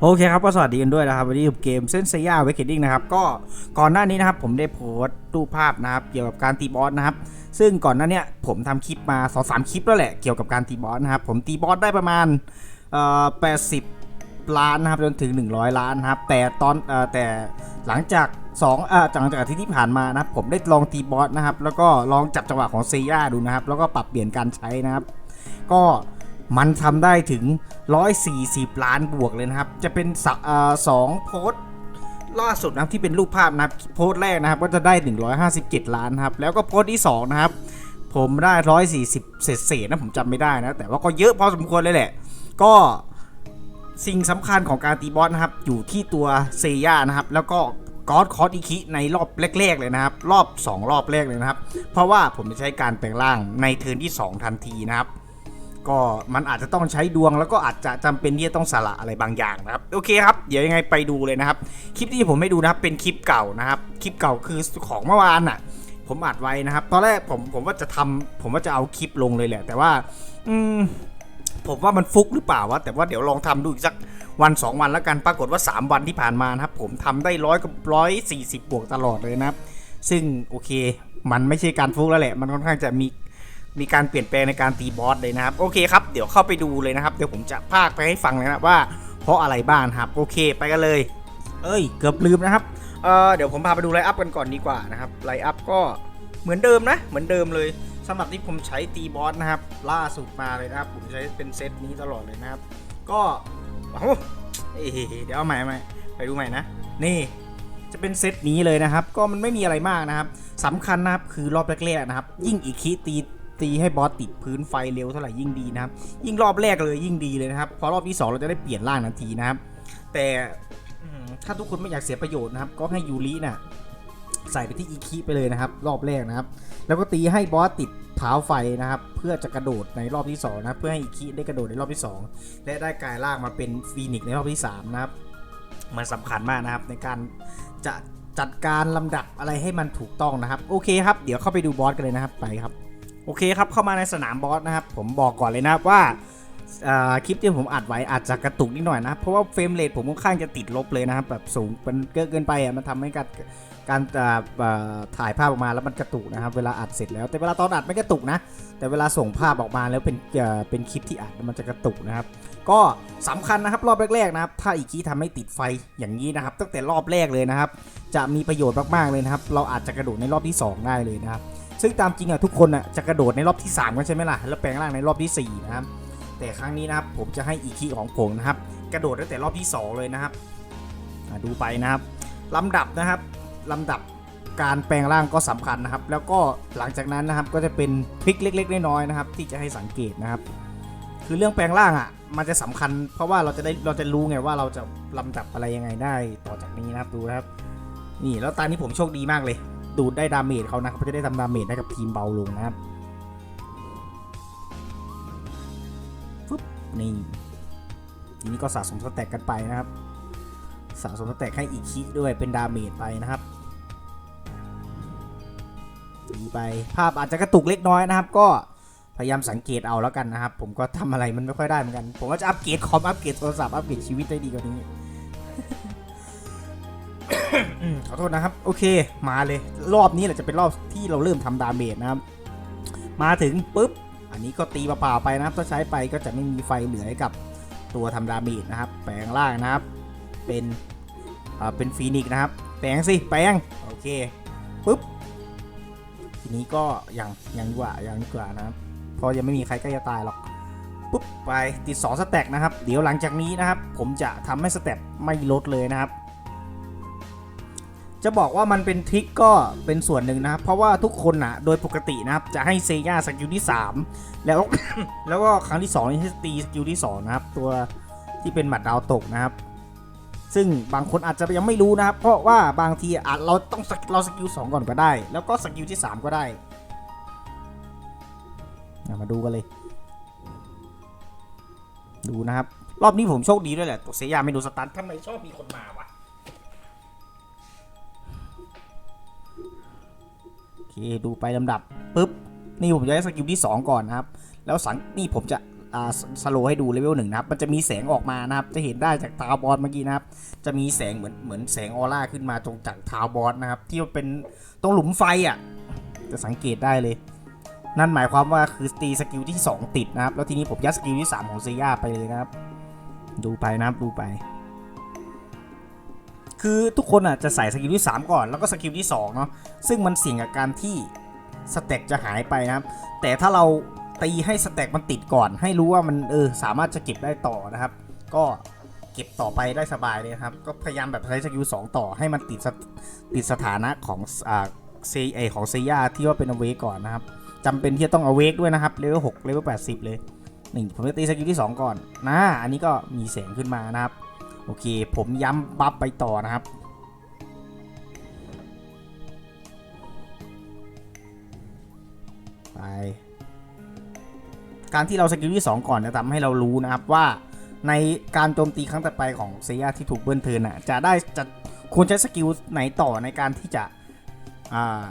โอเคครับก็สวัสดีกันด้วยนะครับวันนี้อยู่เกมเส้นเซียาเวกเกตติ้งนะครับก็ก่อนหน้านี้นะครับผมได้โพสต์รูปภาพนะครับเกี่ยวกับการตีบอสนะครับซึ่งก่อนหน้านี้ผมทำคลิปมา2อสามคลิปแล้วแหละเกี่ยวกับการตีบอสนะครับผมตีบอสได้ประมาณเอ่อ80ล้านนะครับจนถึง 100 ล้านนะครับแต่ตอนอแต่หลังจาก2เอ่อหลังจากทิตย์ที่ผ่านมานะครับผมได้ลองตีบอสนะครับแล้วก็ลองจับจังหวะของเซียดูนะครับแล้วก็ปรับเปลี่ยนการใช้นะครับ ก็ มันทำได้ถึง 140 ล้านบวกเลยนะครับ จะเป็นสอสองโพสล่าสุดนะครับที่เป็นรูปภาพนะครับโพสต์แรกนะครับก็จะได้ 157 ล้านนะครับแล้วก็โพสต์ที่ 2 นะครับ ผมได้ 140 เศษเศษๆนะผมจำไม่ได้นะ แต่ว่าก็เยอะพอสมควรเลยแหละ ก็สิ่งสำคัญของการตีบอสนะครับ อยู่ที่ตัวเซย่านะครับ แล้วก็กอดคอร์ดอีคิในรอบแรก ๆ เลยนะครับ รอบ 2 รอบแรกเลยนะครับ เพราะว่าผมจะใช้การแปลงร่างในเทิร์นที่ 2 ทันทีนะครับ ก็มันอาจจะต้องใช้ดวงแล้วก็อาจจะจำเป็นที่จะต้องสละอะไรบางอย่างนะครับโอเคครับเดี๋ยวยังไงไปดูเลยนะครับ คลิปที่ผมให้ดูนะครับเป็นคลิปเก่านะครับ คลิปเก่าคือของเมื่อวานน่ะ ผมอัดไว้นะครับตอนแรกผมผมว่าจะทำผมว่าจะเอาคลิปลงเลยแหละ แต่ว่า อืมผมว่ามันฟุกหรือเปล่าวะแต่ว่าเดี๋ยวลองทำดูอีกสักวัน 2 วันแล้วกันปรากฏว่า 3 วันที่ผ่านมานะครับ ผมทำได้ร้อยกับร้อยสี่สิบบวกตลอดเลยนะครับ ซึ่งโอเค มันไม่ใช่การฟุกแล้วแหละ มันค่อนข้างจะมี มีการเปลี่ยนแปลงในการตีบอสเลยนะครับโอเคครับเดี๋ยวเข้าไปดูเลยนะครับเดี๋ยวผมจะพากไปให้ฟังเลยนะว่า เพราะอะไรบ้างครับโอเคไปกันเลย เอ้ย เกือบลืมนะครับเออเดี๋ยวผมพาไปดูไลน์อัพกันก่อนดีกว่านะครับไลน์อัพก็เหมือนเดิมนะเหมือนเดิมเลยสำหรับที่ผมใช้ตีบอสนะครับ ล่าสุดมาเลยนะครับ ผมใช้เป็นเซตนี้ตลอดเลยนะครับ ก็โอ้เอ้เดี๋ยวเอาใหม่ใหม่ไปดูใหม่นะนี่จะเป็นเซตนี้เลยนะครับ ก็มันไม่มีอะไรมากนะครับสำคัญนะครับคือรอบแรกๆนะครับ ยิ่งอีกคิตี ตีให้บอสติดพื้นไฟเร็วเท่าไหร่ยิ่งดีนะครับ ยิ่งรอบแรกเลยยิ่งดีเลยนะครับ พอรอบที่สองเราจะได้เปลี่ยนร่างทันทีนะครับ แต่ถ้าทุกคนไม่อยากเสียประโยชน์นะครับ ก็ให้ยูริน่ะใส่ไปที่อีคิไปเลยนะครับ รอบแรกนะครับ แล้วก็ตีให้บอสติดเท้าไฟนะครับ เพื่อจะกระโดดในรอบที่สองนะเพื่อให้อีคิได้กระโดดในรอบที่สองและได้กลายร่างมาเป็นฟีนิกในรอบที่สามนะครับ มันสำคัญมากนะครับ ในการจะจัดการลำดับอะไรให้มันถูกต้องนะครับ โอเคครับ เดี๋ยวเข้าไปดูบอสกันเลยนะครับไปครับ โอเคครับเข้ามาในสนามบอสนะครับ ผมบอกก่อนเลยนะครับว่าคลิปที่ผมอัดไว้อาจจะกระตุกนิดหน่อยนะ เพราะว่าเฟรมเรทผมค่อนข้างจะติดลบเลยนะครับแบบสูงมันเกินเกินไปอะมันทำให้การการถ่ายภาพออกมาแล้วมันกระตุกนะครับ เวลาอัดเสร็จแล้ว แต่เวลาตอนอัดไม่กระตุกนะ แต่เวลาส่งภาพออกมาแล้วเป็นเป็นคลิปที่อัดมันจะกระตุกนะครับ ก็สำคัญนะครับรอบแรกๆนะครับ ถ้าอีกทีทำให้ติดไฟอย่างนี้นะครับ ตั้งแต่รอบแรกเลยนะครับ จะมีประโยชน์มากๆเลยนะครับ เราอาจจะกระโดดในรอบที่ 2 ได้เลยนะครับ ซึ่งตามจริงอะทุกคนอะจะกระโดดในรอบที่3กันใช่ไหมล่ะ แล้วแปลงร่างในรอบที่4นะครับ แต่ครั้งนี้นะครับผมจะให้อีคีของผมนะครับ กระโดดตั้งแต่รอบที่ 2 เลยนะครับดูไปนะครับลำดับนะครับลำดับการแปลงร่างก็สำคัญนะครับ แล้วก็หลังจากนั้นนะครับก็จะเป็นทริคเล็ก ๆ น้อยๆนะครับ ที่จะให้สังเกตนะครับ คือเรื่องแปลงร่างอะ มันจะสำคัญ เพราะว่าเราจะได้เราจะรู้ไงว่าเราจะลำดับอะไรยังไงได้ต่อจากนี้นะครับดูนะครับ นี่แล้วตอนนี้ผมโชคดีมากเลย ดูดได้ดาเมจเขานะเขาจะได้ทำดาเมจให้กับทีมเบาลงนะครับฟึบนี่ทีนี้ก็สะสมสแต็กกันไปนะครับ สะสมสแต็กให้อีกคิด้วยเป็นดาเมจไปนะครับตีไปภาพอาจจะกระตุกเล็กน้อยนะครับ ก็พยายามสังเกตเอาแล้วกันนะครับ ผมก็ทำอะไรมันไม่ค่อยได้เหมือนกัน ผมก็จะอัปเกรดคอมอัปเกรดโทรศัพท์อัปเกรดชีวิตได้ดีกว่านี้ อืมขอโทษนะครับ โอเค มาเลย รอบนี้แหละจะเป็นรอบที่เราเริ่มทำดาเมจนะครับ มาถึงปุ๊บ อันนี้ก็ตีเปล่าไปนะครับ ถ้าใช้ไปก็จะไม่มีไฟเหลือให้กับตัวทำดาเมจนะครับ แปลงร่างนะครับ เป็นอ่าเป็นฟีนิกซ์นะครับ แปลงสิ แปลง โอเค ปุ๊บ ทีนี้ก็ยังยังดีกว่ายังดีกว่านะครับเพราะยังไม่มีใครใกล้จะตายหรอกปุ๊บไปติด 2 สแต็กนะครับ เดี๋ยวหลังจากนี้นะครับ ผมจะทำให้สแต็กไม่ลดเลยนะครับ จะบอกว่ามันเป็นทริกก็เป็นส่วนหนึ่งนะครับ เพราะว่าทุกคนนะโดยปกตินะครับจะให้เซย่าสกิลที่ 3 แล้วแล้วก็ครั้งที่2นี่ให้ตีสกิลที่ 2 นะครับ ตัวที่เป็นหมัดดาวตกนะครับ ซึ่งบางคนอาจจะยังไม่รู้นะครับ เพราะว่าบางทีอาจเราต้องเราสกิล2ก่อนก็ได้ แล้วก็สกิลที่ 3 ก็ได้อะมาดูกันเลย ดูนะครับ รอบนี้ผมโชคดีด้วยแหละตัวเซย่าไม่โดนสตันทำไมชอบมีคนมาวะ เคดูไปลำดับปุ๊บนี่ผมจะได้สกิลที่ 2 ก่อนนะครับ แล้วสังนี่ผมจะอ่าสโลให้ดูเลเวลหนึ่งนะครับ มันจะมีแสงออกมานะครับ จะเห็นได้จากทาวบอสเมื่อกี้นะครับ จะมีแสงเหมือนเหมือนแสงออร่าขึ้นมาตรงจากทาวบอสนะครับ ที่มันเป็นตรงหลุมไฟอะ จะสังเกตได้เลย นั่นหมายความว่าคือตีสกิลที่ 2 ติดนะครับ แล้วทีนี้ผมยัดสกิลที่ 3 ของเซียาไปเลยนะครับ ดูไปนะครับ ดูไป คือทุกคนอะจะใส่สกิลที่ 3 ก่อน แล้วก็สกิลที่2เนาะซึ่งมันเสี่ยงกับการที่สเต็กจะหายไปนะครับ แต่ถ้าเราตีให้สเต็กมันติดก่อน ให้รู้ว่ามันเออสามารถจะเก็บได้ต่อนะครับ ก็เก็บต่อไปได้สบายเลยครับ ก็พยายามแบบใช้สกิล2ต่อให้มันติดติดสถานะของอ่าเซไอของเซียาที่ว่าเป็นอเวก่อนนะครับจำเป็นที่จะต้องอเวกด้วยนะครับเลเวล6เลเวล80เลยหนี่งผมจะตีสกิลที่ 2 ก่อนนะอันนี้ก็มีแสงขึ้นมานะครับ โอเค ผมย้ำบัฟไปต่อนะครับ ไป การที่เราสกิลที่ 2 ก่อนจะทำให้เรารู้นะครับว่าในการโจมตีครั้งต่อไปของเซียที่ถูกเบิ้ลเทินน่ะจะได้จะควรใช้สกิลไหนต่อในการที่จะอ่า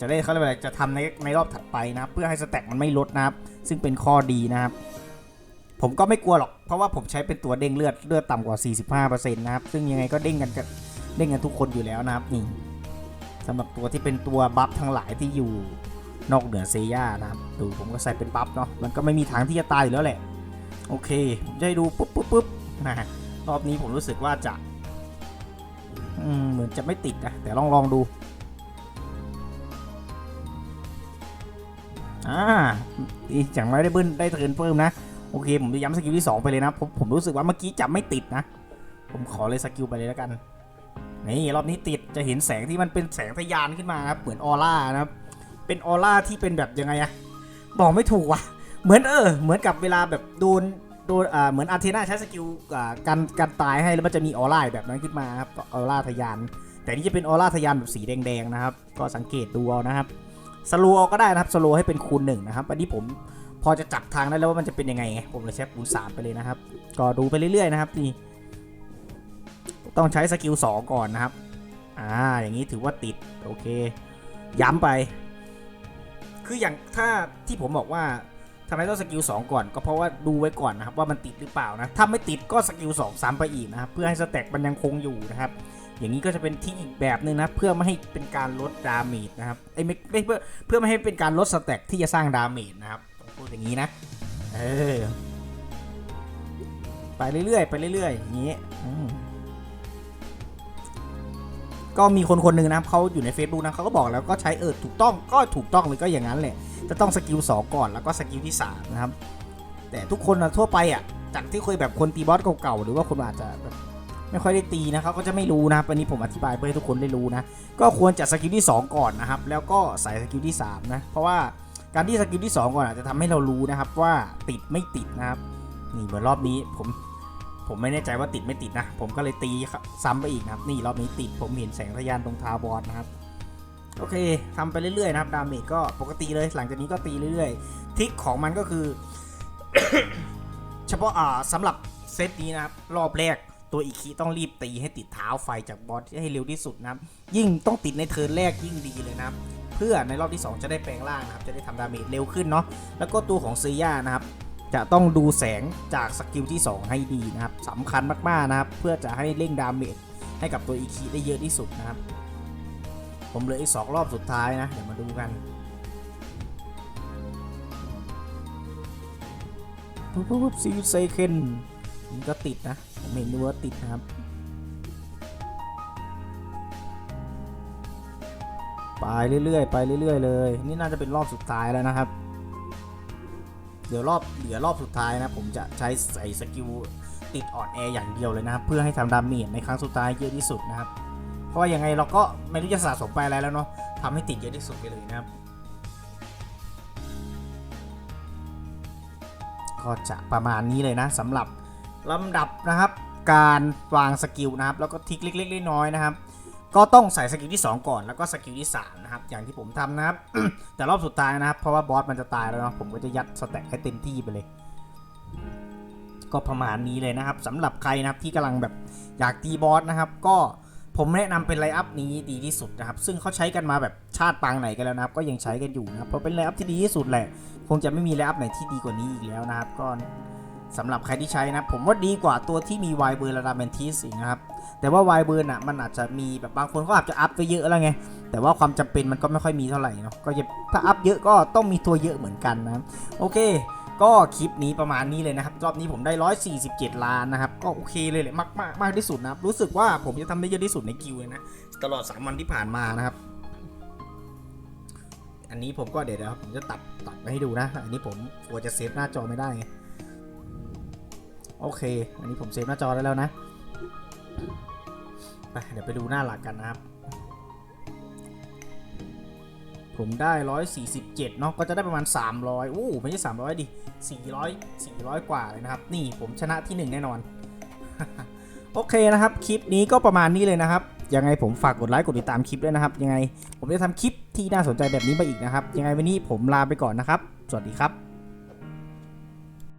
จะได้เขาเรียกว่าอะไรจะทำในในรอบถัดไปนะเพื่อให้สแต็กมันไม่ลดนะครับ ซึ่งเป็นข้อดีนะครับ ผมก็ไม่กลัวหรอก เพราะว่าผมใช้เป็นตัวเด้งเลือดเลือดต่ำกว่า 45%นะครับ ซึ่งยังไงก็เด้งกันกับเด้งกันทุกคนอยู่แล้วนะครับนี่สำหรับตัวที่เป็นตัวบัฟทั้งหลายที่อยู่นอกเหนือเซย่านะครับ ดูผมก็ใส่เป็นบัฟเนาะ มันก็ไม่มีทางที่จะตายอยู่แล้วแหละ โอเค ผมจะให้ดูปุ๊บปุ๊บปุ๊บนะรอบนี้ผมรู้สึกว่าจะเหมือนจะไม่ติดนะ แต่ลองลองดูอ่าอีกอย่างไม่ได้เบิ้ลได้เทินเพิ่มนะ โอเค ผมจะย้ำสกิลที่ 2 ไปเลยนะผมผมรู้สึกว่าเมื่อกี้จะไม่ติดนะ ผมขอเลยสกิลไปเลยแล้วกันนี่รอบนี้ติดจะเห็นแสงที่มันเป็นแสงทะยานขึ้นมาครับเหมือนออร่านะครับเป็นออร่าที่เป็นแบบยังไงอะบอกไม่ถูกว่ะ เหมือนเออ เหมือนกับเวลาแบบโดนโดนอ่าเหมือนอาร์เทนาใช้สกิลอ่ากันกันตายให้แล้วมันจะมีออร่าแบบนั้นขึ้นมาครับออร่าทะยาน แต่นี่จะเป็นออร่าทะยานแบบสีแดงๆนะครับ ก็สังเกตดูเอานะครับสโลว์ก็ได้นะครับสโลว์ให้เป็นคูณหนึ่งนะครับอันนี้ผม พอจะจับทางได้แล้วว่ามันจะเป็นยังไงไงผมเลยใช้คูณสามไปเลยนะครับ ก็ดูไปเรื่อยๆนะครับนี่ต้องใช้สกิลสองก่อนนะครับ อ่า อย่างนี้ถือว่าติด โอเค ย้ำไป คืออย่างถ้าที่ผมบอกว่าทำไมต้องสกิล2ก่อน ก็เพราะว่าดูไว้ก่อนนะครับว่ามันติดหรือเปล่านะ ถ้าไม่ติดก็สกิล2ซ้ำไปอีกนะครับ เพื่อให้สแต็กมันยังคงอยู่นะครับ อย่างนี้ก็จะเป็นที่อีกแบบหนึ่งนะ เพื่อไม่ให้เป็นการลดดาเมจนะครับไอ้ไม่เพื่อเพื่อไม่ให้เป็นการลดสแต็กที่จะสร้างดาเมจนะครับ พูดอย่างนี้นะ เออ ไปเรื่อยๆ ไปเรื่อยๆ อย่างนี้ก็มีคนคนหนึ่งนะครับเขาอยู่ใน Facebook นะเขาก็บอกแล้วก็ใช้เออถูกต้องก็ถูกต้องเลยก็อย่างนั้นแหละจะต้องสกิล2ก่อนแล้วก็สกิลที่3นะครับ แต่ทุกคนนะทั่วไปอะจากที่เคยแบบคนตีบอสเก่าๆหรือว่าคนอาจจะแบบไม่ค่อยได้ตีนะเขาก็จะไม่รู้นะครับอันนี้ผมอธิบายเพื่อให้ทุกคนได้รู้นะ ก็ควรจัดสกิลที่ 2 ก่อนนะครับ แล้วก็ใส่สกิลที่ 3 นะ เพราะว่า การที่สกิลที่ 2 ก่อนอาจจะทำให้เรารู้นะครับว่าติดไม่ติดนะครับ นี่เหมือนรอบนี้ผมผมไม่แน่ใจว่าติดไม่ติดนะ ผมก็เลยตีซ้ำไปอีกนะครับ นี่รอบนี้ติดผมเห็นแสงทะยานตรงทาบอสนะครับ โอเคทำไปเรื่อยๆนะครับ ดาเมจก็ปกติเลย หลังจากนี้ก็ตีเรื่อยๆ ทิกของมันก็คือ เฉพาะอ่าสำหรับเซตนี้นะครับ รอบแรก ตัวอีคีต้องรีบตีให้ติดเท้าไฟจากบอสให้เร็วที่สุดนะยิ่งต้องติดในเทิร์นแรกยิ่งดีเลยนะเพื่อในรอบที่ 2 จะได้แปลงร่างนะครับจะได้ทำดาเมจเร็วขึ้นเนาะแล้วก็ตัวของซีย่านะครับจะต้องดูแสงจากสกิลที่ 2 ให้ดีนะครับสำคัญมากๆนะครับ เพื่อจะให้เร่งดาเมจให้กับตัวอีคีได้เยอะที่สุดนะครับ ผมเหลืออีกสองรอบสุดท้ายนะ เดี๋ยวมาดูกันปุ๊บปุ๊บซีเซเคน ก็ติดนะ ผมเห็นดูว่าติดนะครับไปเรื่อยๆไปเรื่อยๆเลย นี่น่าจะเป็นรอบสุดท้ายแล้วนะครับ เดี๋ยวรอบเหลือรอบสุดท้ายนะ ผมจะใช้ใส่สกิลติดออดแอร์อย่างเดียวเลยนะครับ เพื่อให้ทำดาเมจในครั้งสุดท้ายเยอะที่สุดนะครับ เพราะว่ายังไงเราก็ไม่รู้จะสะสมไปอะไรแล้วเนาะทำให้ติดเยอะที่สุดไปเลยนะครับ ก็จะประมาณนี้เลยนะสำหรับ ลำดับนะครับ การวางสกิลนะครับ แล้วก็ทิกเล็กๆน้อยๆนะครับ ก็ต้องใส่สกิลที่ 2 ก่อนแล้วก็สกิลที่3นะครับ อย่างที่ผมทำนะครับ แต่รอบสุดท้ายนะครับ เพราะว่าบอสมันจะตายแล้วเนาะผมก็จะยัดสแต็กให้เต็มที่ไปเลย ก็ประมาณนี้เลยนะครับสำหรับใครนะครับที่กำลังแบบอยากตีบอสนะครับ ก็ผมแนะนำเป็นไลน์อัพนี้ดีที่สุดนะครับ ซึ่งเขาใช้กันมาแบบชาติปางไหนกันแล้วนะครับ ก็ยังใช้กันอยู่นะครับ เพราะเป็นไลน์อัพที่ดีที่สุดแหละ คงจะไม่มีไลน์อัพไหนที่ดีกว่านี้อีกแล้วนะครับ ก็ สำหรับใครที่ใช้นะ ผมว่าดีกว่าตัวที่มีไวเบอร์ระดับแมนทิสอีกนะครับ แต่ว่าไวเบอร์น่ะมันอาจจะมีแบบบางคนก็อาจจะอัพไปเยอะแล้วไง แต่ว่าความจำเป็นมันก็ไม่ค่อยมีเท่าไหร่เนาะก็จะถ้าอัพเยอะก็ต้องมีตัวเยอะเหมือนกันนะโอเค ก็คลิปนี้ประมาณนี้เลยนะครับ รอบนี้ผมได้ 147 ล้านนะครับ ก็โอเคเลยแหละมากมากมากที่สุดนะครับรู้สึกว่าผมจะทำได้เยอะที่สุดในกิวเลยนะตลอด 3 วันที่ผ่านมานะครับอันนี้ผมก็เดี๋ยวเดี๋ยวผมจะตัดตัดมาให้ดูนะ อันนี้ผมกลัวจะเซฟหน้าจอไม่ได้ โอเค อันนี้ผมเซฟหน้าจอได้แล้วนะไปเดี๋ยวไปดูหน้าหลักกันนะครับ ผมได้ 147 เนาะก็จะได้ประมาณ 300อู้ไม่ใช่ 300 ดิ 400 400 กว่าเลยนะครับ นี่ผมชนะที่ 1 แน่นอน โอเคนะครับ คลิปนี้ก็ประมาณนี้เลยนะครับ ยังไงผมฝากกดไลค์ กดติดตามคลิปด้วยนะครับ ยังไงผมจะทำคลิปที่น่าสนใจแบบนี้มาอีกนะครับ ยังไงวันนี้ผมลาไปก่อนนะครับ สวัสดีครับ